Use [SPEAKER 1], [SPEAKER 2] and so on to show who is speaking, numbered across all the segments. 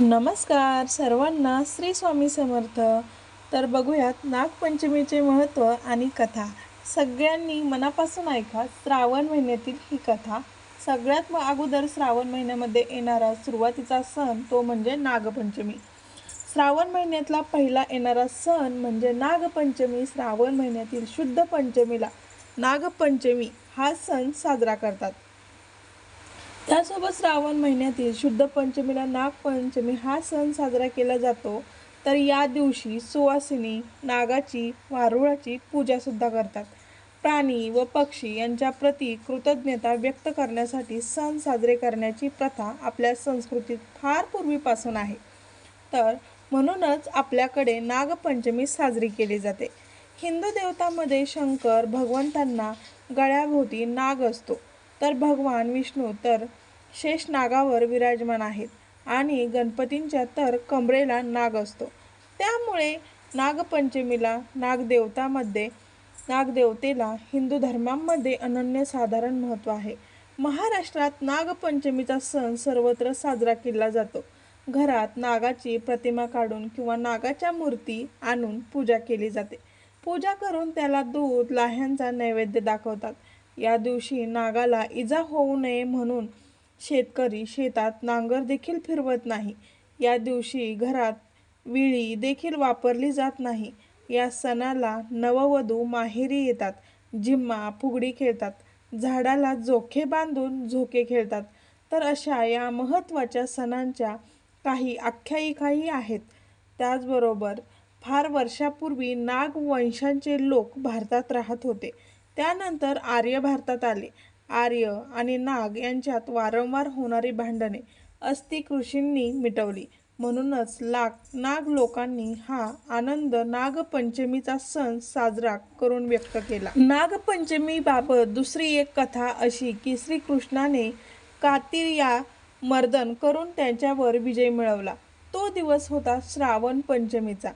[SPEAKER 1] नमस्कार सर्वांना श्री स्वामी समर्थ. तर बघूयात नागपंचमीचे महत्त्व आणि कथा. सगळ्यांनी मनापासून ऐका श्रावण महिन्यातील ही कथा. सगळ्यात मग अगोदर श्रावण महिन्यामध्ये येणारा सुरुवातीचा सण तो म्हणजे नागपंचमी. श्रावण महिन्यातला पहिला येणारा सण म्हणजे नागपंचमी श्रावण महिन्यातील शुद्ध पंचमीला. नागपंचमी हा सण साजरा करतात. त्यासोबत श्रावण महिन्यातील शुद्ध पंचमीला नागपंचमी हा सण साजरा केला जातो. तर या दिवशी सुवासिनी नागाची वारुळाची पूजासुद्धा करतात. प्राणी व पक्षी यांच्या प्रती कृतज्ञता व्यक्त करण्यासाठी सण साजरे करण्याची प्रथा आपल्या संस्कृतीत फार पूर्वीपासून आहे. तर म्हणूनच आपल्याकडे नागपंचमी साजरी केली जाते. हिंदू देवतामध्ये शंकर भगवंतांना गळ्याभोवती नाग असतो. तर भगवान विष्णू तर शेष नागावर विराजमान आहेत आणि गणपतींच्या तर कमरेला नाग असतो. त्यामुळे नागपंचमीला नागदेवतामध्ये नागदेवतेला हिंदू धर्मामध्ये अनन्यसाधारण महत्त्व आहे. महाराष्ट्रात नागपंचमीचा सण सर्वत्र साजरा केला जातो. घरात नागाची प्रतिमा काढून किंवा नागाच्या मूर्ती आणून पूजा केली जाते. पूजा करून त्याला दूध लाह्यांचा नैवेद्य दाखवतात. या दिवशी नागाला इजा होऊ नये म्हणून शेतकरी शेतात नांगर देखील फिरवत नाही. या दिवशी घरात विळी देखील वापरली जात नाही. या सणाला नववधू माहेरी येतात. जिम्मा फुगडी खेळतात. झाडाला जोखे बांधून झोके खेळतात. तर अशा या महत्त्वाच्या सणांच्या काही आख्यायिकाही आहेत. त्याचबरोबर फार वर्षापूर्वी नागवंशांचे लोक भारतात राहत होते. त्यानंतर आर्य भारतात आले. आर्य आणि नाग यांच्यात वारंवार होणारी भांडणे अस्तिक ऋषींनी मिटवली. म्हणूनच लाग नाग लोकांनी हा आनंद नागपंचमीचा सण साजरा करून व्यक्त केला. नागपंचमीबाबत दुसरी एक कथा अशी की श्रीकृष्णाने कातिर्या मर्दन करून त्यांच्यावर विजय मिळवला. तो दिवस होता श्रावण पंचमीचा.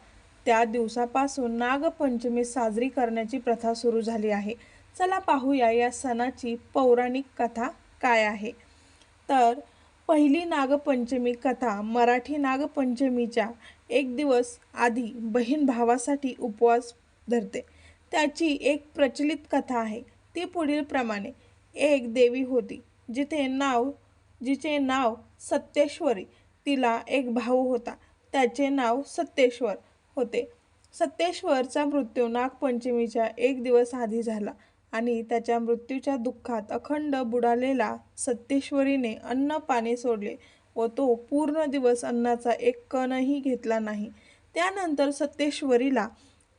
[SPEAKER 1] त्या दिवसापासून नागपंचमी साजरी करण्याची प्रथा सुरू झाली आहे. चला पाहूया या सणाची पौराणिक कथा काय आहे. तर पहिली नागपंचमी कथा मराठी नागपंचमीच्या एक दिवस आधी बहीण भावासाठी उपवास धरते. त्याची एक प्रचलित कथा आहे. ती पुढील प्रमाणे. एक देवी होती जिथे नाव जिचे नाव सत्येश्वरी तिला एक भाऊ होता. त्याचे नाव सत्येश्वर होते. सत्येश्वरचा मृत्यू नागपंचमीच्या एक दिवस आधी झाला. आणि त्याच्या मृत्यूच्या दुःखात अखंड बुडालेला सत्येश्वरीने अन्न पाणी सोडले व तो पूर्ण दिवस अन्नाचा एक कणही घेतला नाही. त्यानंतर सत्येश्वरीला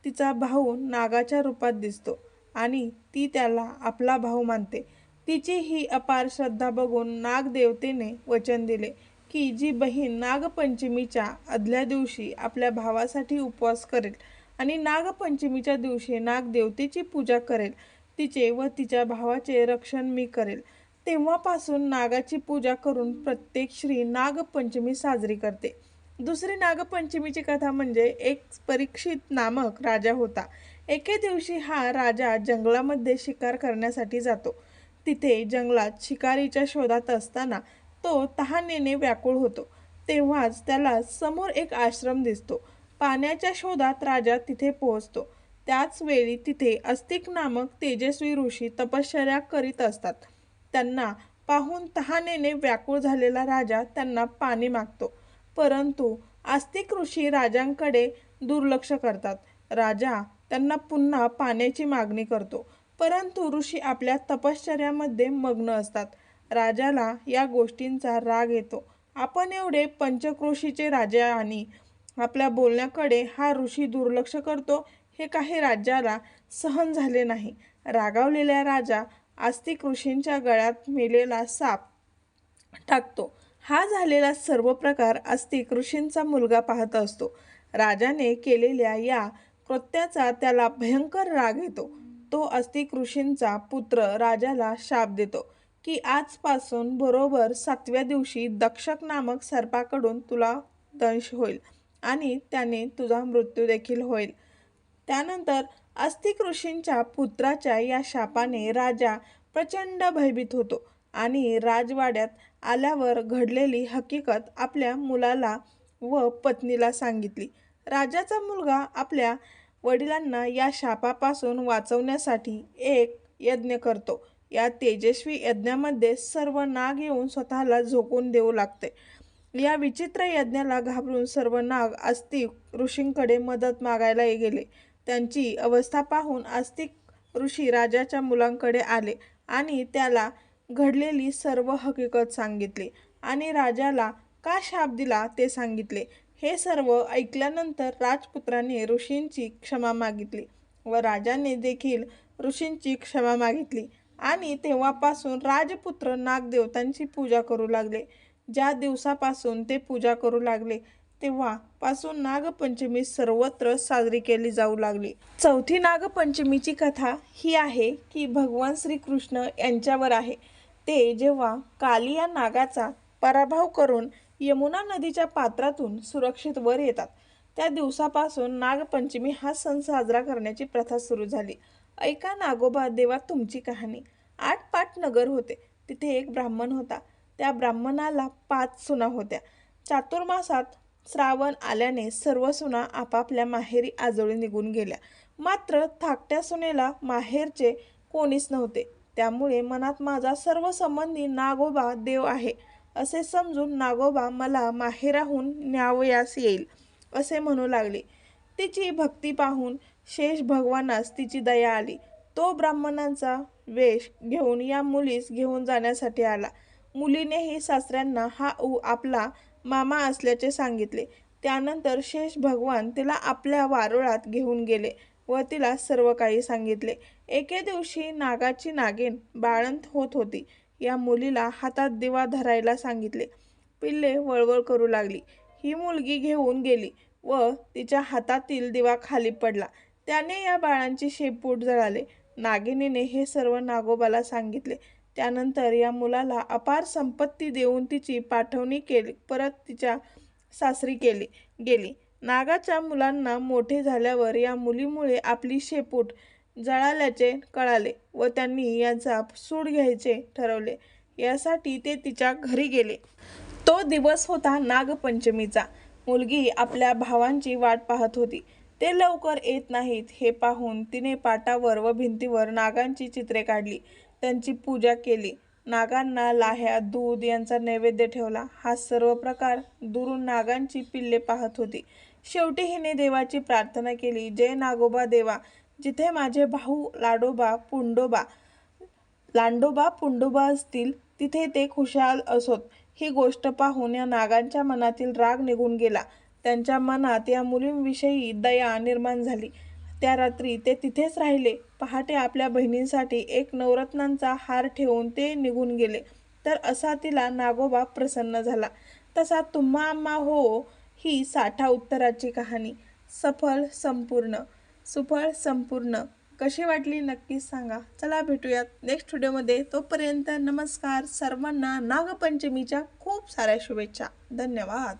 [SPEAKER 1] तिचा भाऊ नागाच्या रूपात दिसतो आणि ती त्याला आपला भाऊ मानते. तिची ही अपार श्रद्धा बघून नागदेवतेने वचन दिले की जी बहीण नागपंचमीच्या आदल्या दिवशी आपल्या भावासाठी उपवास करेल आणि नागपंचमीच्या दिवशी नागदेवतेची पूजा करेल. तिचे व तिच्या भावाचे रक्षण मी करेल. तेव्हापासून नागाची पूजा करून प्रत्येक श्री नागपंचमी साजरी करते. दुसरी नागपंचमीची कथा म्हणजे एक परीक्षित नामक राजा होता. एके दिवशी हा राजा जंगलामध्ये शिकार करण्यासाठी जातो. तिथे जंगलात शिकारीच्या शोधात असताना तो तहानेने व्याकुळ होतो. तेव्हाच त्याला समोर एक आश्रम दिसतो. पाण्याच्या शोधात राजा तिथे पोहोचतो. त्याच वेळी तिथे अस्तिक नामक तेजस्वी ऋषी तपश्चर्या करीत असतात. त्यांना पाहून तहानेने व्याकुळ झालेला राजा त्यांना पाणी मागतो. परंतु आस्तिक ऋषी राजांकडे दुर्लक्ष करतात. राजा त्यांना पुन्हा पाण्याची मागणी करतो. परंतु ऋषी आपल्या तपश्चर्यामध्ये मग्न असतात. राजाला या गोष्टींचा राग येतो. आपण एवढे पंचक्रोशीचे राजा आणि आपल्या बोलण्याकडे हा ऋषी दुर्लक्ष करतो हे काही राज्याला सहन झाले नाही. रागावलेल्या राजा आस्तिक ऋषींच्या गळ्यात मेलेला साप टाकतो. हा झालेला सर्व प्रकार आस्तिक ऋषींचा मुलगा पाहत असतो. राजाने केलेल्या या कृत्याचा त्याला भयंकर राग येतो. तो आस्तिक ऋषींचा पुत्र राजाला शाप देतो की आजपासून बरोबर सातव्या दिवशी दक्षक नामक सर्पाकडून तुला दंश होईल आणि त्याने तुझा मृत्यू देखील होईल. त्यानंतर अस्तिक ऋषींच्या पुत्राच्या या शापाने राजा प्रचंड भयभीत होतो आणि राजवाड्यात आल्यावर घडलेली हकीकत आपल्या मुलाला व पत्नीला सांगितली. राजाचा मुलगा आपल्या वडिलांना या शापापासून वाचवण्यासाठी एक यज्ञ करतो. या तेजस्वी यज्ञामध्ये सर्व नाग येऊन स्वतःला झोकून देऊ लागते. या विचित्र यज्ञाला घाबरून सर्व नाग आस्तिक ऋषींकडे मदत मागायला गेले. त्यांची अवस्था पाहून आस्तिक ऋषी राजाच्या मुलांकडे आले आणि त्याला घडलेली सर्व हकीकत सांगितली. आणि राजाला का शाप दिला ते सांगितले. हे सर्व ऐकल्यानंतर राजपुत्राने ऋषींची क्षमा मागितली व राजाने देखील ऋषींची क्षमा मागितली. आणि तेव्हापासून राजपुत्र नागदेवतांची पूजा करू लागले. ज्या दिवसापासून ते पूजा करू लागले तेव्हापासून नागपंचमी सर्वत्र साजरी केली जाऊ लागली. चौथी नागपंचमीची कथा ही आहे की भगवान श्रीकृष्ण यांच्यावर आहे. ते जेव्हा काली या नागाचा पराभव करून यमुना नदीच्या पात्रातून सुरक्षित वर येतात त्या दिवसापासून नागपंचमी हा सण साजरा करण्याची प्रथा सुरू झाली. ऐका नागोबा देवा तुमची कहाणी. आठ पाट नगर होते. तिथे एक ब्राह्मण होता. त्या ब्राह्मणाला पाच सुना होत्या. चातुर्मासात श्रावण आल्याने सर्व सुना आपापल्या माहेरी आजोळी निघून गेल्या. मात्र थाकट्या सुनेला माहेरचे कोणीच नव्हते. त्यामुळे मनात माझा सर्व संबंधी नागोबा देव आहे. असे समजून नागोबा मला माहेराहून न्यावयास येईल असे म्हणू लागले. तिची भक्ती पाहून शेष भगवानास तिची दया आली. तो ब्राह्मणांचा वेश घेऊन या मुलीस घेऊन जाण्यासाठी आला. मुलीनेही सासऱ्यांना हा उ आपला मामा असल्याचे सांगितले. त्यानंतर शेष भगवान तिला आपल्या वारुळात घेऊन गेले व तिला सर्व काही सांगितले. एके दिवशी नागाची नागिन बाळंत होत होती. या मुलीला हातात दिवा धरायला सांगितले. पिल्ले वळवळ करू लागली. ही मुलगी घेऊन गेली व तिच्या हातातील दिवा खाली पडला. त्याने या बाळांची शेपूट जळाले. नागिनीने हे सर्व नागोबाला सांगितले. त्यानंतर या मुलाला अपार संपत्ती देऊन तिची पाठवणी केली. परत तिच्या सासरी केली गेली. नागाच्या मुलांना मोठे झाल्यावर या मुलीमुळे आपली शेपूट जळाल्याचे कळाले व त्यांनी याचा सूड घ्यायचे ठरवले. यासाठी ते तिच्या घरी गेले. तो दिवस होता नागपंचमीचा. मुलगी आपल्या भावांची वाट पाहत होती. ते लवकर येत नाहीत हे पाहून तिने पाटावर व भिंतीवर नागांची चित्रे काढली. त्यांची पूजा केली. नागांना लाह्या दूध यांचा नैवेद्य ठेवला. हा सर्व प्रकार दुरून नागांची पिल्ले पाहत होती. शेवटी हिने देवाची प्रार्थना केली जय नागोबा देवा जिथे माझे भाऊ लाडोबा पुंडोबा लांडोबा पुंडोबा असतील तिथे ते खुशाल असोत. ही गोष्ट पाहून या नागांच्या मनातील राग निघून गेला. त्यांच्या मनात या मुलींविषयी दया निर्माण झाली. त्या रात्री ते तिथेच राहिले. पहाटे आपल्या बहिणींसाठी एक नवरत्नांचा हार ठेवून ते निघून गेले. तर असा तिला नागोबा प्रसन्न झाला. तसा तुम्हा आम्हा हो ही साठा उत्तराची कहाणी. सफल संपूर्ण. सुफळ संपूर्ण. कशी वाटली नक्कीच सांगा. चला भेटूयात नेक्स्ट व्हिडिओमध्ये तोपर्यंत नमस्कार. सर्वांना नागपंचमीच्या खूप साऱ्या शुभेच्छा. धन्यवाद.